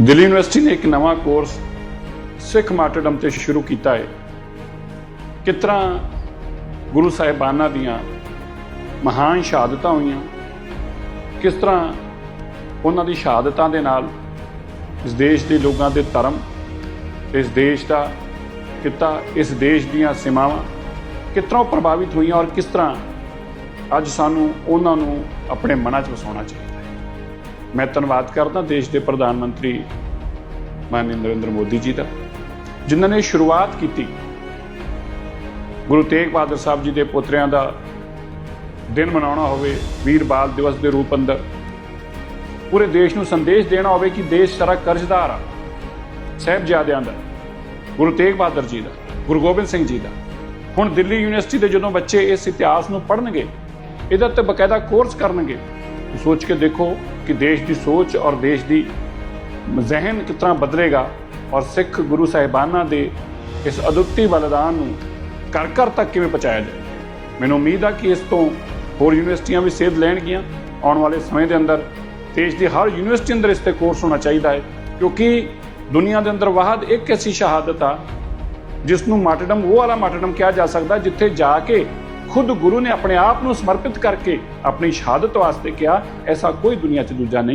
Delhi university ਨੇ ਇੱਕ ਨਵਾਂ ਕੋਰਸ ਸਿੱਖ ਮਾਰਟਰਡਮ ਤੇ ਸ਼ੁਰੂ ਕੀਤਾ ਹੈ। ਕਿਸ ਤਰ੍ਹਾਂ ਗੁਰੂ ਸਾਹਿਬਾਨਾਂ ਦੀਆਂ ਮਹਾਨ ਸ਼ਹਾਦਤਾਂ ਹੋਈਆਂ, ਕਿਸ ਤਰ੍ਹਾਂ ਉਹਨਾਂ ਦੀ ਸ਼ਹਾਦਤਾਂ ਦੇ ਨਾਲ ਇਸ ਦੇਸ਼ ਦੇ ਲੋਕਾਂ ਦੇ ਧਰਮ, ਇਸ ਦੇਸ਼ ਦਾ ਕਿੱਤਾ ਇਸ ਦੇਸ਼ ਦੀਆਂ ਸੀਮਾਵਾਂ ਕਿਸ ਤਰ੍ਹਾਂ ਪ੍ਰਭਾਵਿਤ ਹੋਈਆਂ ਔਰ ਕਿਸ ਤਰ੍ਹਾਂ ਅੱਜ ਸਾਨੂੰ ਉਹਨਾਂ ਨੂੰ ਆਪਣੇ ਮਨਾਂ 'ਚ ਵਸਾਉਣਾ ਚਾਹੀਦਾ। ਮੈਂ ਧੰਨਵਾਦ ਕਰਦਾ ਦੇਸ਼ ਦੇ ਪ੍ਰਧਾਨ ਮੰਤਰੀ ਮਾਨਯੋਗ ਨਰਿੰਦਰ ਮੋਦੀ ਜੀ ਦਾ, ਜਿਨ੍ਹਾਂ ਨੇ ਸ਼ੁਰੂਆਤ ਕੀਤੀ। ਗੁਰੂ ਤੇਗ ਬਹਾਦਰ ਸਾਹਿਬ ਜੀ ਦੇ ਪੁੱਤਰਿਆਂ ਦਾ ਦਿਨ ਮਨਾਉਣਾ ਹੋਵੇ, ਵੀਰ ਬਾਲ ਦਿਵਸ ਦੇ ਰੂਪ ਅੰਦਰ। ਪੂਰੇ ਦੇਸ਼ ਨੂੰ ਸੰਦੇਸ਼ ਦੇਣਾ ਹੋਵੇ ਕਿ ਦੇਸ਼ ਸਾਰਾ ਕਰਜ਼ਦਾਰ ਆ, ਸਾਹਿਬਜ਼ਾਦਿਆਂ ਦਾ, ਗੁਰੂ ਤੇਗ ਬਹਾਦਰ ਜੀ ਦਾ, ਗੁਰੂ ਗੋਬਿੰਦ ਸਿੰਘ ਜੀ ਦਾ। ਹੁਣ ਦਿੱਲੀ ਯੂਨੀਵਰਸਿਟੀ ਦੇ ਜਦੋਂ ਬੱਚੇ ਇਸ ਇਤਿਹਾਸ ਨੂੰ ਪੜ੍ਹਨਗੇ, ਇਹਦਾ ਤੇ ਬਕਾਇਦਾ ਕੋਰਸ ਕਰਨਗੇ ਸੋਚ ਕੇ ਦੇਖੋ ਕਿ ਦੇਸ਼ ਦੀ ਸੋਚ ਔਰ ਦੇਸ਼ ਦੀ ਜ਼ਹਿਨ ਕਿਸ ਤਰ੍ਹਾਂ ਬਦਲੇਗਾ ਔਰ ਸਿੱਖ ਗੁਰੂ ਸਾਹਿਬਾਨਾਂ ਦੇ ਇਸ ਅਦੁੱਤੀ ਬਲਿਦਾਨ ਨੂੰ ਘਰ ਘਰ ਤੱਕ ਕਿਵੇਂ ਪਹੁੰਚਾਇਆ ਜਾਏ ਮੈਨੂੰ ਉਮੀਦ ਆ ਕਿ ਇਸ ਤੋਂ ਹੋਰ ਯੂਨੀਵਰਸਿਟੀਆਂ ਵੀ ਸੇਧ ਲੈਣਗੀਆਂ। ਆਉਣ ਵਾਲੇ ਸਮੇਂ ਦੇ ਅੰਦਰ ਦੇਸ਼ ਦੀ ਹਰ ਯੂਨੀਵਰਸਿਟੀ ਅੰਦਰ ਇਸ ਤੇ ਕੋਰਸ ਹੋਣਾ ਚਾਹੀਦਾ ਹੈ। ਕਿਉਂਕਿ ਦੁਨੀਆ ਦੇ ਅੰਦਰ ਵਾਹਦ ਇੱਕ ਐਸੀ ਸ਼ਹਾਦਤ ਆ ਜਿਸ ਨੂੰ ਮਾਰਟਰਡਮ ਉਹ ਵਾਲਾ ਮਾਰਟਰਡਮ ਕਿਹਾ ਜਾ ਸਕਦਾ, ਜਿੱਥੇ ਜਾ ਕੇ ਖੁਦ ਗੁਰੂ ਨੇ ਆਪਣੇ ਆਪ ਨੂੰ ਸਮਰਪਿਤ ਕਰਕੇ ਆਪਣੀ ਸ਼ਹਾਦਤ ਵਾਸਤੇ ਕਿਹਾ, ਐਸਾ ਕੋਈ ਦੁਨੀਆ 'ਚ ਦੂਜਾ ਨਹੀਂ।